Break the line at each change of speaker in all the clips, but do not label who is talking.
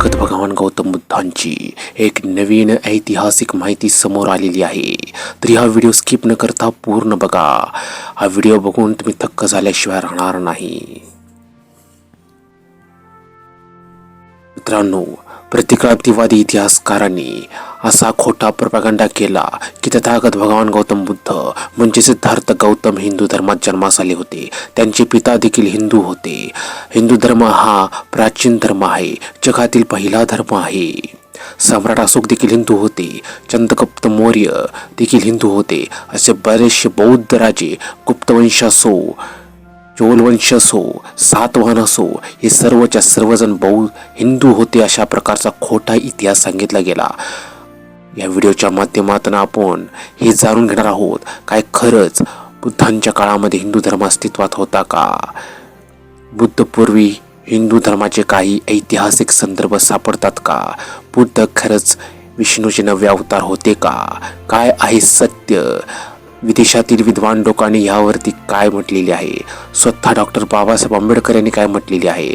तथागत भगवान गौतम बुद्धांची. एक नवीन ऐतिहासिक माहिती समोर आलेली आहे. तरी हा व्हिडिओ स्किप न करता पूर्ण बघा. हा व्हिडिओ बघून तुम्ही थक्क झाल्याशिवाय राहणार नाही. मित्रांनो प्रतिक्रांतीवादी इतिहासकारांनी असा खोटा प्रपागंडा केला की तथागत भगवान गौतम बुद्ध म्हणजे सिद्धार्थ गौतम हिंदू धर्मात जन्मास आले होते. त्यांचे पिता देखील हिंदू होते. हिंदू धर्म हा प्राचीन धर्म आहे. जगातील पहिला धर्म आहे. सम्राट अशोक देखील हिंदू होते. चंद्रगुप्त मौर्य देखील हिंदू होते. असे बरेचसे बौद्ध राजे गुप्तवंश असो चोलवंश असो सातवाहन असो हे सर्वच्या सर्वजण बहु हिंदू होते अशा प्रकारचा खोटा इतिहास सांगितला गेला. या व्हिडिओच्या माध्यमातून आपण हे जाणून घेणार आहोत काय खरंच बुद्धांच्या काळामध्ये हिंदू धर्म अस्तित्वात होता का? बुद्धपूर्वी हिंदू धर्माचे काही ऐतिहासिक संदर्भ सापडतात का? बुद्ध खरंच विष्णूचे नवे अवतार होते का? काय आहे सत्य? विदेशातील विद्वान लोकांनी यावरती काय म्हटलेले आहे? स्वतः डॉक्टर बाबासाहेब आंबेडकर यांनी काय म्हटलेले आहे?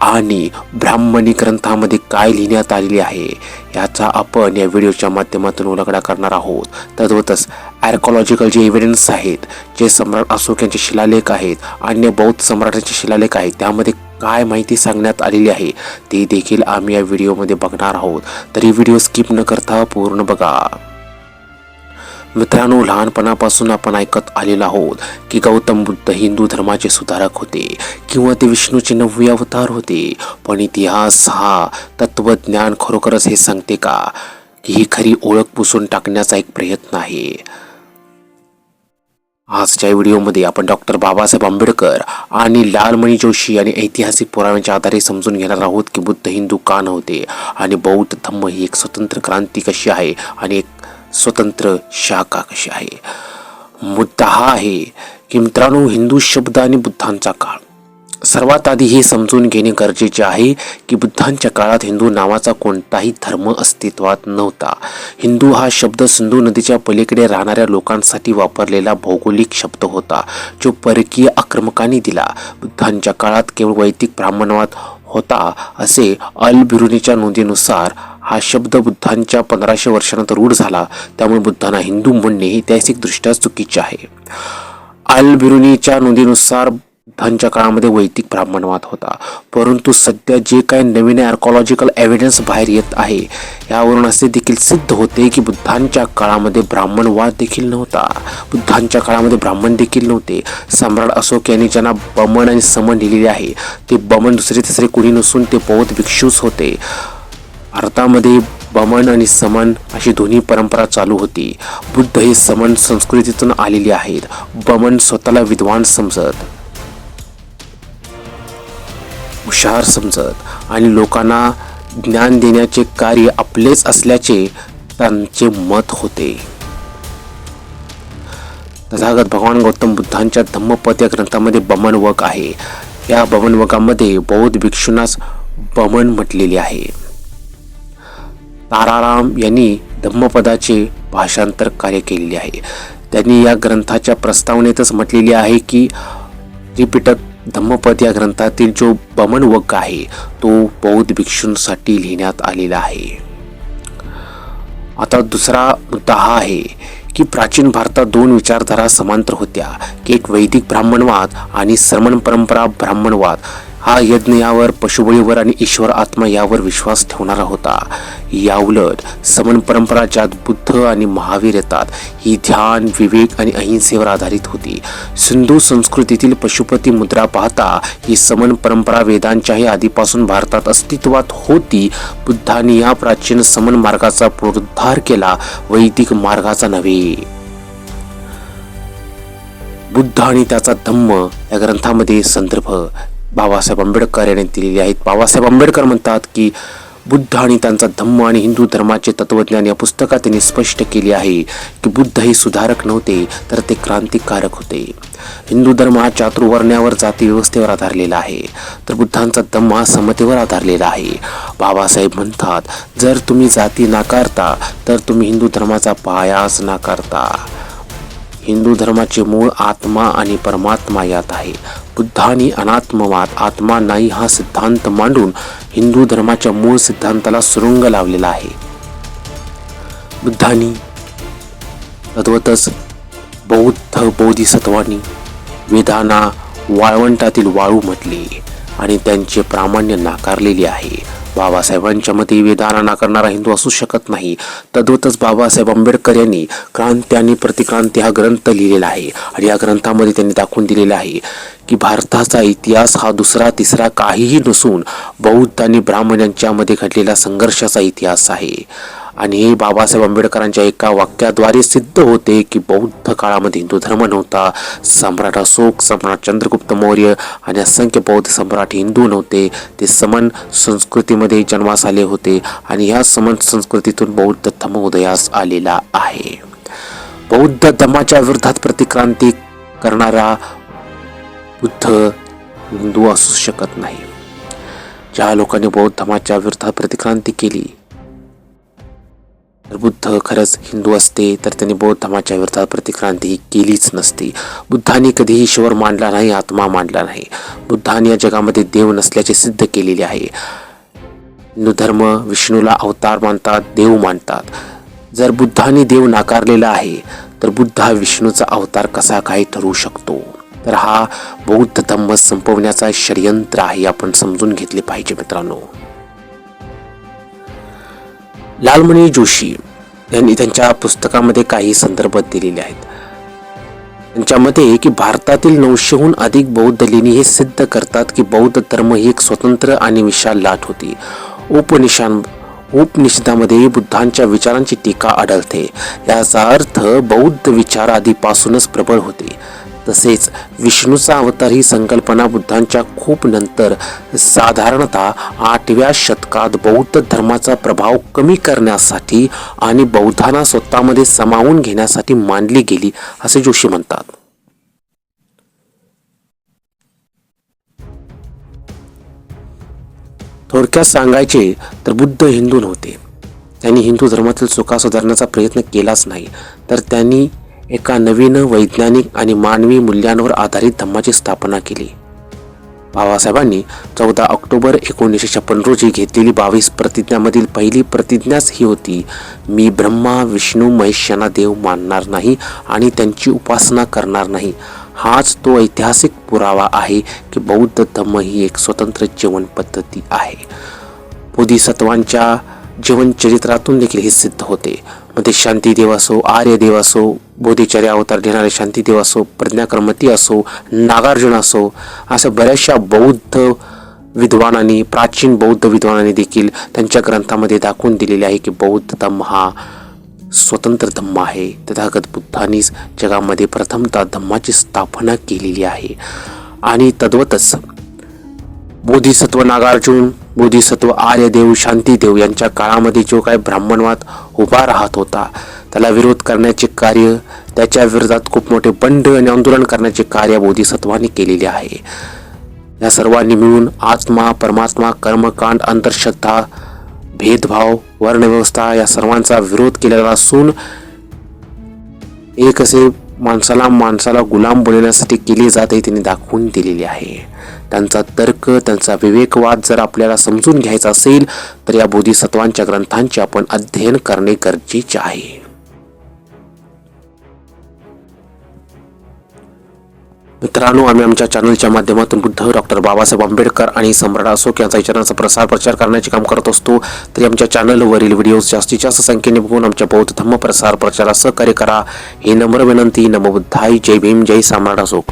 आणि ब्राह्मणी ग्रंथामध्ये काय लिहिण्यात आलेले आहे? याचा आपण या व्हिडिओच्या माध्यमातून उलगडा करणार आहोत. तद्वतच आर्कॉलॉजिकल जे एव्हिडन्स आहेत जे सम्राट अशोक यांचे शिलालेख आहेत अन्य बौद्ध सम्राटांचे शिलालेख आहेत त्यामध्ये काय माहिती सांगण्यात आलेली आहे ते देखील आम्ही या व्हिडिओमध्ये बघणार आहोत. तरी व्हिडिओ स्किप न करता पूर्ण बघा. मित्रांनो लहानपणापासून आपण ऐकत आलेलो आहोत की गौतम बुद्ध हिंदू धर्माचे सुधारक होते किंवा ते विष्णूचे नववे अवतार होते. पण इतिहास हा तत्वज्ञान खरोखरच हे सांगते का की ही खरी ओळख पुसून टाकण्याचा एक प्रयत्न आहे. आजच्या व्हिडिओमध्ये आपण डॉक्टर बाबासाहेब आंबेडकर आणि लालमणी जोशी यांनी ऐतिहासिक पुराव्यांच्या आधारे समजून घेणार आहोत की बुद्ध हिंदू का नव्हते आणि बौद्ध धम्म ही एक स्वतंत्र क्रांती कशी आहे आणि एक स्वतंत्र शाखा कशी आहे? मुद्दा हा आहे की मित्रांनो हिंदू शब्द आणि बुद्धांचा काळ. सर्वात आधी हे समजून घेणे गरजेचे आहे की बुद्धांच्या काळात हिंदू नावाचा कोणताही धर्म अस्तित्वात नव्हता. हिंदू हा शब्द सिंधू नदीच्या पलीकडे राहणाऱ्या लोकांसाठी वापरलेला भौगोलिक शब्द होता जो परकीय आक्रमकांनी दिला. बुद्धांच्या काळात केवळ वैदिक ब्राह्मणवाद होता असे अल बिरुनीच्या नोंदीनुसार हा शब्द बुद्धांच्या पंधराशे वर्षानंतर रूढ झाला. त्यामुळे बुद्धांना हिंदू म्हणणे हे ऐतिहासिकदृष्ट्या चुकीचे आहे. अल बिरुनीच्या नोंदीनुसार बुद्धांच्या काळामध्ये वैदिक ब्राह्मणवाद होता. परंतु सध्या जे काही नवीन आर्कॉलॉजिकल एव्हिडन्स बाहेर येत आहे यावरून असे देखील सिद्ध होते की बुद्धांच्या काळामध्ये ब्राह्मणवाद देखील नव्हता. बुद्धांच्या काळामध्ये ब्राह्मण देखील नव्हते. सम्राट अशोक यांनी ज्यांना बमन आणि समन लिहिलेले आहे ते बमन दुसरे तिसरे कुणी नसून ते बौद्ध भिक्षूच होते. भारतामध्ये बमन आणि समन अशी दोन्ही परंपरा चालू होती. बुद्ध हे समन संस्कृतीतून आलेले आहेत. बमन स्वतःला विद्वान समजत. हुशार समजत. आणि लोकांना ज्ञान देण्याचे कार्य आपलेच असल्याचे त्यांचे मत होते. तथागत भगवान गौतम बुद्धांच्या धम्मपद या ग्रंथामध्ये बमन वक आहे. या बमणवकामध्ये बौद्ध भिक्षूंनाच बमन म्हटलेले आहे. ताराराम यांनी धम्मपदाचे भाषांतर कार्य केलेले आहे. त्यांनी या ग्रंथाच्या प्रस्तावनेतच म्हटलेले आहे की त्रिपिटक धम्मपद या ग्रंथातील जो बमन वक आहे तो बौद्ध भिक्षूंसाठी लिहिण्यात आलेला आहे. आता दुसरा मुद्दा हा आहे की प्राचीन भारतात दोन विचारधारा समांतर होत्या. की एक वैदिक ब्राह्मणवाद आणि श्रमण परंपरा ब्राह्मणवाद. हा यज्ञ यावर पशुबळीवर आणि ईश्वर आत्मा यावर विश्वास ठेवणारा होता. याउलट समन परंपरा ज्यात बुद्ध आणि महावीर येतात ही ध्यान विवेक आणि अहिंसेवर आधारित होती. सिंधू संस्कृतीतील पशुपती मुद्रा पाहता ही समन परंपरा वेदांच्याही आधीपासून भारतात अस्तित्वात होती. बुद्धांनी या प्राचीन समन मार्गाचा पुनरुद्धार केला वैदिक मार्गाचा नव्हे. बुद्ध आणि त्याचा धम्म या ग्रंथामध्ये संदर्भ. बाबासाहेब आंबेडकर यांनी दिलेले आहेत. बाबासाहेब आंबेडकर म्हणतात की बुद्ध आणि त्यांचा धम्म आणि हिंदू धर्माचे तत्वज्ञान या पुस्तकात त्यांनी स्पष्ट केले आहे की बुद्ध हे सुधारक नव्हते तर ते क्रांतिकारक होते. हिंदू धर्म हा चातुर्वर्ण्यावर जाती व्यवस्थेवर आधारलेला आहे तर बुद्धांचा धम्म हा समतेवर आधारलेला आहे. बाबासाहेब म्हणतात जर तुम्ही जाती नाकारता तर तुम्ही हिंदू धर्माचा पायाच नाकारता. हिंदू धर्माचे मूळ आत्मा आणि परमात्मा यात आहे. बुद्धांनी अनात्मवाद आत्मा नाही हा सिद्धांत मांडून हिंदू धर्माच्या मूळ सिद्धांताला सुरुंग लावलेला आहे. बुद्धांनी तद्वतच बौद्ध बोधिसत्वांनी वेदांना वाळवंटातील वाळू म्हटले आणि त्यांचे प्रामाण्य नाकारलेले आहे. बाबासाहेबांच्या मते वेदांना नाकारणारा हिंदू असू शकत नाही. तद्वतच बाबासाहेब आंबेडकर यांनी क्रांती आणि प्रतिक्रांती हा ग्रंथ लिहिलेला आहे आणि या ग्रंथामध्ये त्यांनी दाखवून दिलेला आहे की भारताचा इतिहास हा दुसरा तिसरा काहीही नसून बौद्ध आणि ब्राह्मण यांच्यामध्ये घडलेला संघर्षाचा इतिहास आहे. आणि हे बाबासाहेब आंबेडकरांच्या एका वाक्याद्वारे सिद्ध होते की बौद्ध काळामध्ये हिंदू धर्म नव्हता. सम्राट अशोक सम्राट चंद्रगुप्त मौर्य आणि असंख्य बौद्ध सम्राट हिंदू नव्हते. ते समन संस्कृतीमध्ये जन्मास आले होते आणि ह्या समन संस्कृतीतून बौद्ध धर्म उदयास आलेला आहे. बौद्ध धर्माच्या विरोधात प्रतिक्रांती करणारा बुद्ध हिंदू असू शकत नाही. ज्या लोकांनी बौद्ध धर्माच्या विरोधात प्रतिक्रांती केली तर बुद्ध खरंच हिंदू असते तर त्यांनी बौद्ध धर्माच्या विरोधात प्रतिक्रांती ही केलीच नसती. बुद्धांनी कधीही ईश्वर मांडला नाही आत्मा मांडला नाही. बुद्धांनी या जगामध्ये देव नसल्याचे सिद्ध केलेले आहे. हिंदू धर्म विष्णूला अवतार मानतात देव मानतात. जर बुद्धांनी देव नाकारलेला आहे तर बुद्ध हा विष्णूचा अवतार कसा काय ठरू शकतो? तर हा बौद्ध धम्म संपवण्याचा षडयंत्र आहे आपण समजून घेतले पाहिजे मित्रांनो. लालमणी जोशी यांनी त्यांच्या पुस्तकामध्ये काही संदर्भ दिलेले आहेत. त्यांच्या मते की भारतातील नऊशेहून अधिक बौद्ध लेणी हे सिद्ध करतात की बौद्ध धर्म ही एक स्वतंत्र आणि विशाल लाट होती. उपनिषद उपनिषदामध्ये बुद्धांच्या विचारांची टीका आढळते. याचा अर्थ बौद्ध विचार आधीपासूनच प्रबळ होते. तसेच विष्णूचा अवतार ही संकल्पना बुद्धांच्या खूप नंतर. साधारणतः आठव्या शतकात बौद्ध धर्माचा प्रभाव कमी करण्यासाठी आणि बौद्धांना स्वतःमध्ये सामावून घेण्यासाठी मांडली गेली असे जोशी म्हणतात. थोडक्यात सांगायचे तर बुद्ध हिंदू नव्हते. त्यांनी हिंदू धर्मातील चुका सुधारण्याचा प्रयत्न केलाच नाही. तर त्यांनी एका नवीन वैज्ञानिक आणि मानवी मूल्यांवर आधारित धम्माची स्थापना केली. बाबासाहेबांनी चौदा ऑक्टोबर एकोणीसशे छप्पन रोजी घेतलेली बावीस प्रतिज्ञामधील पहिली प्रतिज्ञाच ही होती मी ब्रह्मा विष्णू महेश यांना देव मानणार नाही आणि त्यांची उपासना करणार नाही. हाच तो ऐतिहासिक पुरावा आहे की बौद्ध धम्म ही एक स्वतंत्र जीवन पद्धती आहे. बोधिसत्वांच्या जीवनचरित्रातून देखील हे सिद्ध होते. मग ते शांतीदेव असो आर्यदेव असो बोधिचर्या अवतार घेणारे शांतीदेव असो प्रज्ञाक्रमती असो नागार्जुन असो अशा बऱ्याचशा बौद्ध विद्वानांनी प्राचीन बौद्ध विद्वानांनी देखील त्यांच्या ग्रंथामध्ये दाखवून दिलेले आहे की बौद्ध धम्म हा स्वतंत्र धम्म आहे. तथागत बुद्धांनीच जगामध्ये प्रथमतः धम्माची स्थापना केलेली आहे. आणि तद्वतच बोधिसत्व नागार्जुन बोधिसत्व आर्यदेव शांतीदेव यांच्या काळामध्ये जो काय ब्राह्मणवाद उभा राहत होता त्याला विरोध करण्याचे कार्य त्याच्या विरोधात खूप मोठे बंड आणि आंदोलन करण्याचे कार्य बोधिसत्वाने केलेले आहे. या सर्वांनी मिळून आत्मा परमात्मा कर्मकांड अंधश्रद्धा भेदभाव वर्णव्यवस्था या सर्वांचा विरोध केलेला असून एक असे माणसाला माणसाला गुलाम बनवण्यासाठी जात जाते त्यांनी दाखवून दिलेली आहे. त्यांचा तर्क त्यांचा विवेकवाद जर आपल्याला समजून घ्यायचा असेल तर या बोधिसत्वांच्या ग्रंथांचे आपण अध्ययन करणे गरजेचे आहे. मित्रांनो आम्ही आमच्या चॅनलच्या माध्यमातून बुद्ध डॉक्टर बाबासाहेब आंबेडकर आणि सम्राट अशोक यांचा विचारांचा प्रसार प्रचार करण्याचे काम करत असतो. तरी आमच्या चॅनलवरील व्हिडिओज जास्तीत जास्त संख्येने बघून आमच्या बौद्ध धम्म प्रसार प्रचारास सहकार्य करा. ही नम्र विनंती. नमबुद्धाई जय भीम. जय सम्राट अशोक.